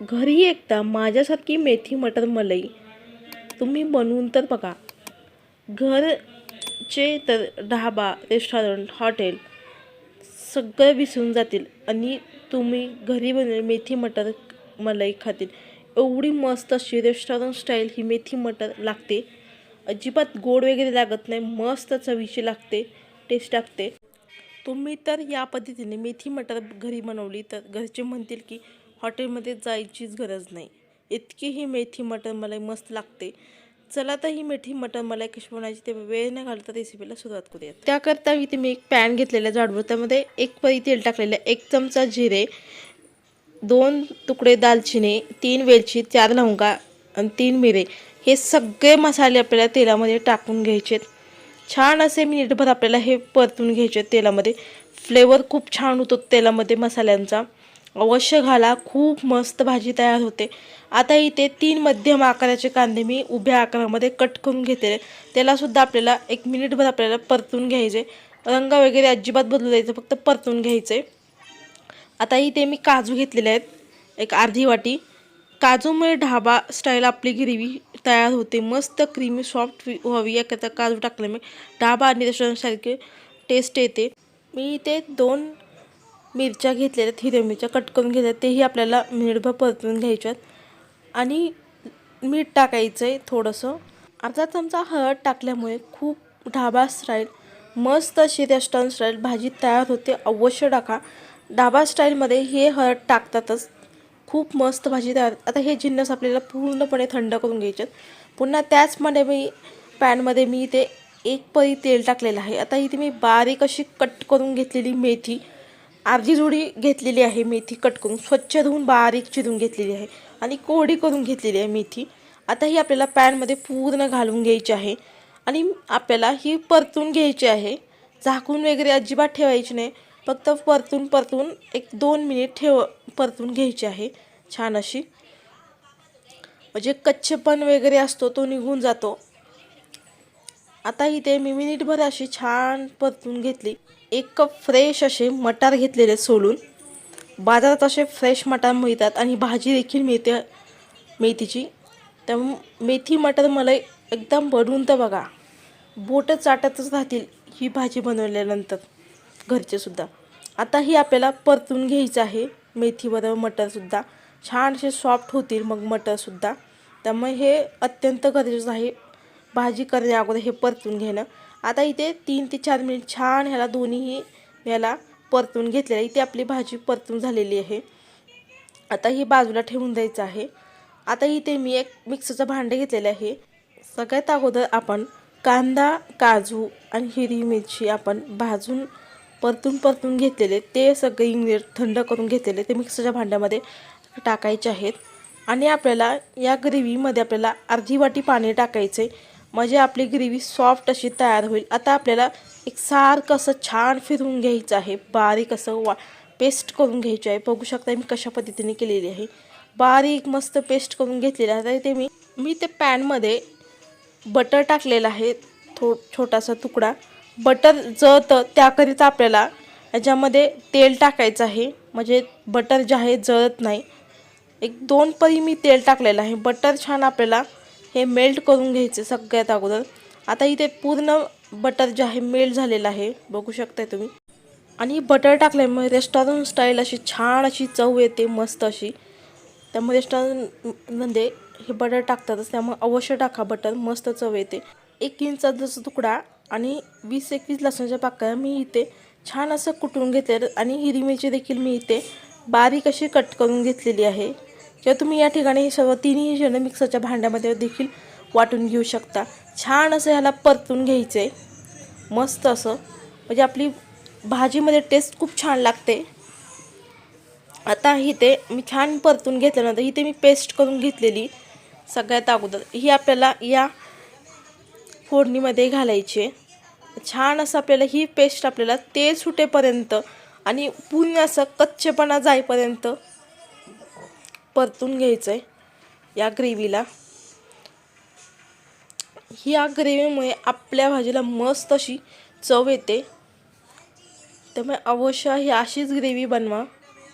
घरी एकदा माझ्यासारखी मेथी मटर मलई. तुम्ही बनवून तर बघा. घरचे तर ढाबा रेस्टॉरंट हॉटेल सगळं विसरून जातील आणि तुम्ही घरी बनवलेली मेथी मटर मलाई खातील. एवढी मस्त अशी रेस्टॉरंट स्टाईल ही मेथी मटर लागते. अजिबात गोड वगैरे लागत नाही मस्त चवीची लागते टेस्ट लागते तुम्ही तर या पद्धतीने मेथी मटर घरी बनवली तर घरचे म्हणतील की हॉटेलमध्ये जायचीच गरज नाही. इतकी ही मेथी मटण मलाई मस्त लागते. चला तर ही मेथी मटण मलाई कशी बनवायची ते वेळ न घालता रेसिपीला सुरुवात करूया त्याकरता इथे मी एक पॅन घेतलेला जाडवर त्यामध्ये एक परी तेल टाकलेलं आहे. एक चमचा जिरे दोन तुकडे दालचिनी तीन वेलची चार लवंगा आणि तीन मिरे हे सगळे मसाले आपल्याला तेलामध्ये टाकून घ्यायचे छान असे मिनिटभर आपल्याला हे परतून घ्यायचे तेलामध्ये. फ्लेवर खूप छान होतो तेलामध्ये मसाल्यांचा. अवश्य घाला. खूप मस्त भाजी तयार होते. आता इथे तीन मध्यम आकाराचे कांदे मी उभ्या आकारामध्ये कट करून घेतलेले. त्यालासुद्धा आपल्याला एक मिनिटभर आपल्याला परतून घ्यायचे. रंग वगैरे अजिबात बदलू द्यायचं फक्त परतून घ्यायचे. आता इथे मी काजू घेतलेले आहेत. एक अर्धी वाटी. काजूमुळे ढाबा स्टाईल आपली ग्रेव्ही तयार होते. मस्त क्रीमी सॉफ्ट व्हावी याकरता काजू टाकले मी. ढाबा आणि रेस्टॉरंटसारखे टेस्ट येते. मी इथे दोन मिरच्या घेतलेल्या आहेत हिरव्या मिरच्या कट करून घेतल्या तेही आपल्याला मिनिटभर परतून घ्यायच्यात आणि मीठ टाकायचं आहे थोडंसं. अर्धा चमचा हळद टाकल्यामुळे खूप ढाबा राहील मस्त अशी रेस्टॉरंट स्टाईल भाजी तयार होते. अवश्य टाका. ढाबा स्टाईलमध्ये हे हळद टाकतातच. खूप मस्त भाजी तयार. आता हे जिन्नस आपल्याला पूर्णपणे थंड करून घ्यायचे पुन्हा त्याचमध्ये मी पॅनमध्ये मी इथे एक परी तेल टाकलेलं आहे. आता इथे मी बारीक अशी कट करून घेतलेली मेथी अर्धी जोडी घेतलेली आहे मेथी कट करून स्वच्छ धुवून बारीक चिरून घेतलेली आहे. आणि कोरडी करून घेतलेली आहे मेथी. आता ही आपल्याला पॅनमध्ये पूर्ण घालून घ्यायची आहे. आणि आपल्याला ही परतून घ्यायची आहे. झाकून वगैरे अजिबात ठेवायची नाही. फक्त परतून परतून एक दोन मिनिट ठेव परतून घ्यायची आहे. छान अशी. म्हणजे कच्चेपण वगैरे असतो तो निघून जातो. आता इथे मी मिनिटभर अशी छान परतून घेतली. एक कप फ्रेश असे मटार घेतलेले सोलून. बाजारात असे फ्रेश मटार मिळतात आणि भाजी देखील मिळते मेथीची. त्यामुळे मेथी मटर मला एकदम बनवून तर बघा. बोटं चाटतच राहतील ही भाजी बनवल्यानंतर घरचेसुद्धा आता ही आपल्याला परतून घ्यायचं आहे. मेथीबरोबर मटरसुद्धा छान असे सॉफ्ट होतील मग मटरसुद्धा त्यामुळे हे अत्यंत गरजेचं आहे. भाजी करण्या अगोदर हे परतून घेणं. आता इथे तीन ते चार मिनिट छान ह्याला दोन्हीही ह्याला परतून घेतलेलं आहे. इथे आपली भाजी परतून झालेली आहे. आता ही बाजूला ठेवून द्यायचं आहे. आता इथे मी एक मिक्सरचं भांडे घेतलेलं आहे. सगळ्यात अगोदर आपण कांदा काजू आणि हिरवी मिरची आपण भाजून परतून परतून घेतलेले. ते सगळे इंग्रेड थंड करून घेतलेले. ते मिक्सरच्या भांड्यामध्ये टाकायचे आहेत. आणि आपल्याला या ग्रेव्हीमध्ये आपल्याला अर्धी वाटी पाणी टाकायचं आहे म्हणजे आपली ग्रेव्ही सॉफ्ट अशी तयार होईल. आता आपल्याला एक सारखं असं छान फिरवून घ्यायचं आहे. बारीक असं वा पेस्ट करून घ्यायची आहे. बघू शकता मी कशा पद्धतीने केलेली आहे. बारीक मस्त पेस्ट करून घेतलेली आहे. तर ते मी मी ते पॅनमध्ये बटर टाकलेलं आहे. थो छोटासा तुकडा. बटर जळतं त्याकरिता आपल्याला याच्यामध्ये तेल टाकायचं आहे. म्हणजे बटर जे आहे जळत नाही. एक दोन परी मी तेल टाकलेलं आहे. बटर छान आपल्याला हे मेल्ट करून घ्यायचे सगळ्यात अगोदर. आता इथे पूर्ण बटर जे आहे मेल्ट झालेलं आहे. बघू शकताय तुम्ही. आणि बटर टाकल्यामुळे रेस्टॉरंट स्टाईल अशी छान अशी चव येते मस्त अशी. त्यामुळे रेस्टॉरंटमध्ये म्हणजे हे बटर टाकतातच. त्यामुळे अवश्य टाका बटर मस्त चव येते. एक इंचा जसं तुकडा आणि वीस एकवीस लसणाच्या पाकळ्या मी इथे छान असं कुटून घेते आणि हिरवी मिरची देखील मी इथे बारीक अशी कट करून घेतलेली आहे. किंवा तुम्ही या ठिकाणी सर्व तिन्ही जण मिक्सरच्या भांड्यामध्ये देखील वाटून घेऊ शकता. छान असं ह्याला परतून घ्यायचं आहे मस्त असं. म्हणजे आपली भाजीमध्ये टेस्ट खूप छान लागते. आता इथे मी छान परतून घेतल्यानंतर इथे मी पेस्ट करून घेतलेली सगळ्यात अगोदर. ही आपल्याला या फोडणीमध्ये घालायची आहे. छान असं आपल्याला ही पेस्ट आपल्याला तेल सुटेपर्यंत आणि पूर्ण असं कच्चेपणा जाईपर्यंत परतून घ्यायचं आहे या ग्रेव्हीला. या ग्रेव्हीमुळे आपल्या भाजीला मस्त अशी चव येते. त्यामुळे अवश्य ही अशीच ग्रेव्ही बनवा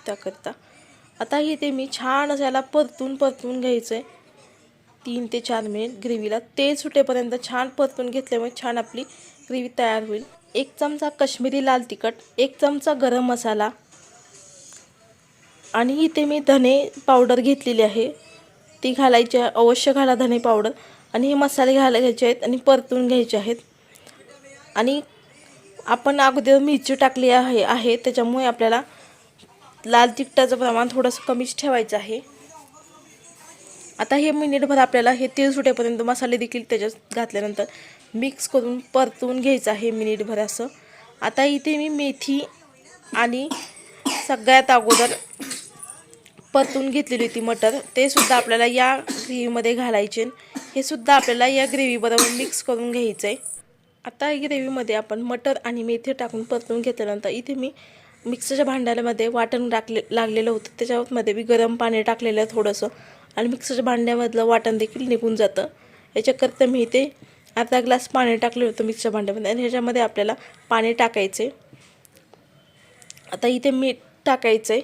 त्याकरता. आता इथे मी छान असं याला परतून परतून घ्यायचं आहे तीन ते चार मिनिट ग्रेव्हीला तेल सुटेपर्यंत छान परतून घेतल्यामुळे छान आपली ग्रेव्ही तयार होईल. एक चमचा कश्मीरी लाल तिखट एक चमचा गरम मसाला आणि इथे मी धने पावडर घेतलेली आहे. ती घालायची अवश्य घाला धने पावडर. आणि हे मसाले घालायचे आहेत आणि परतून घ्यायचे आहेत. आणि आपण अगोदर मिरची टाकली आहे आहे. त्याच्यामुळे आपल्याला लाल तिखटाचं प्रमाण थोडंसं कमीच ठेवायचं आहे. आता हे मिनिटभर आपल्याला हे तेल सुटेपर्यंत मसाले देखील त्याच्यात घातल्यानंतर मिक्स करून परतून घ्यायचं आहे मिनिटभर असं. आता इथे मी मेथी आणि सगळ्यात अगोदर परतून घेतलेली होती मटर ते सुद्धा आपल्याला या ग्रेव्हीमध्ये घालायचे. हे सुद्धा आपल्याला या ग्रेव्हीबरोबर मिक्स करून घ्यायचं आहे आता या ग्रेव्हीमध्ये आपण मटर आणि मेथी टाकून परतून घेतल्यानंतर इथे मी मिक्सरच्या भांड्यामध्ये वाटण टाकले लागलेलं होतं. त्याच्यामध्ये मी गरम पाणी टाकलेलं आहे थोडंसं आणि मिक्सरच्या भांड्यामधलं वाटण देखील निघून जातं. याच्याकरता मी इथे अर्धा ग्लास पाणी टाकलं होतं मिक्सरच्या भांड्यामध्ये आणि ह्याच्यामध्ये आपल्याला पाणी टाकायचे आता इथे मीठ टाकायचं आहे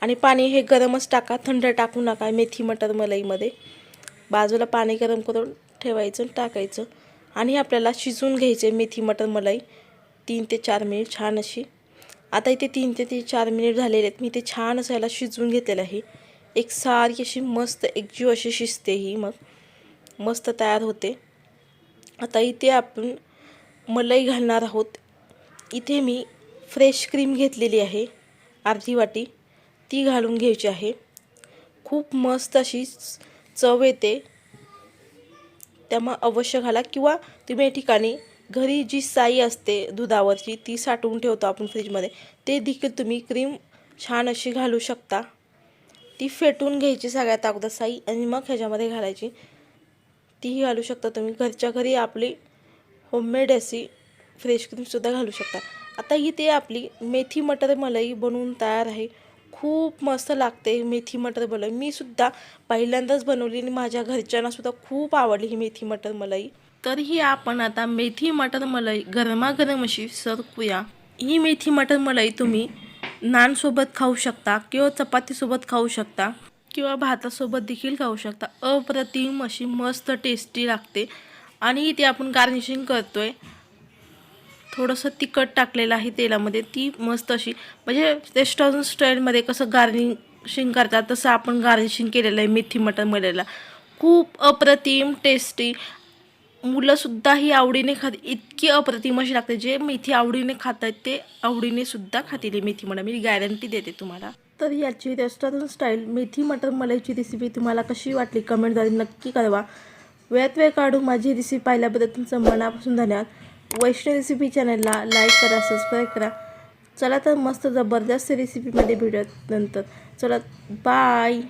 आणि पाणी हे गरमच टाका थंड टाकू नका मेथी मटर मलईमध्ये. बाजूला पाणी गरम करून ठेवायचं टाकायचं. आणि आपल्याला शिजवून घ्यायचे मेथी मटर मलाई. तीन ते चार मिनिट छान अशी. आता इथे तीन ते ते चार मिनिट झालेले आहेत. मी ते छान असं याला शिजवून घेतलेलं आहे. एक सारखी अशी मस्त एकजीव अशी शिजते ही मग. मस्त तयार होते. आता इथे आपण मलाई घालणार आहोत. इथे मी फ्रेश क्रीम घेतलेली आहे. अर्धी वाटी. ती घालून घ्यायची आहे. खूप मस्त अशी चव येते. त्यामुळं अवश्य घाला किंवा तुम्ही या ठिकाणी घरी जी साई असते दुधावरची ती साठवून ठेवतो आपण फ्रीजमध्ये. ते देखील तुम्ही क्रीम छान अशी घालू शकता. ती फेटून घ्यायची सगळ्यात अगोदर साई आणि मग ह्याच्यामध्ये घालायची. तीही घालू शकता तुम्ही. घरच्या घरी आपली होममेड अशी फ्रेश क्रीमसुद्धा घालू शकता. आता ही ते आपली मेथी मटर मलाई बनवून तयार आहे. खूप मस्त लागते मेथी मटर मलाई. मी सुद्धा पहिल्यांदाच बनवली आणि माझ्या घरच्यांनासुद्धा खूप आवडली ही मेथी मटर मलाई. तरीही आपण आता मेथी मटर मलाई गरमागरम अशी सरकूया करूया. ही मेथी मटर मलाई तुम्ही नानसोबत खाऊ शकता किंवा चपातीसोबत खाऊ शकता किंवा भातासोबत देखील खाऊ शकता. अप्रतिम अशी मस्त टेस्टी लागते. आणि इथे आपण गार्निशिंग करतो आहे थोडंसं तिखट टाकलेलं आहे तेलामध्ये ती मस्त अशी म्हणजे रेस्टॉरंट स्टाईलमध्ये कसं गार्निशिंग करतात तसं आपण गार्निशिंग केलेलं आहे मेथी मटण मलेला खूप अप्रतिम टेस्टी. मुलंसुद्धा ही आवडीने खात इतकी अप्रतिम अशी लागते जे मेथी आवडीने खात आहेत ते आवडीने सुद्धा खातील मेथी मटण. मी गॅरंटी देते तुम्हाला. तर याची रेस्टॉरंट स्टाईल मेथी मटर मलाईची रेसिपी तुम्हाला कशी वाटली कमेंटद्वारे नक्की कळवा. वेळात वेळ काढून माझी रेसिपी पाहिल्याबद्दल तुमचं मनापासून धन्यवाद. वैष्णव रेसिपी चॅनलला लाईक करा सबस्क्राईब करा. चला तर मस्त जबरदस्त रेसिपीमध्ये भेटत नंतर. चला बाय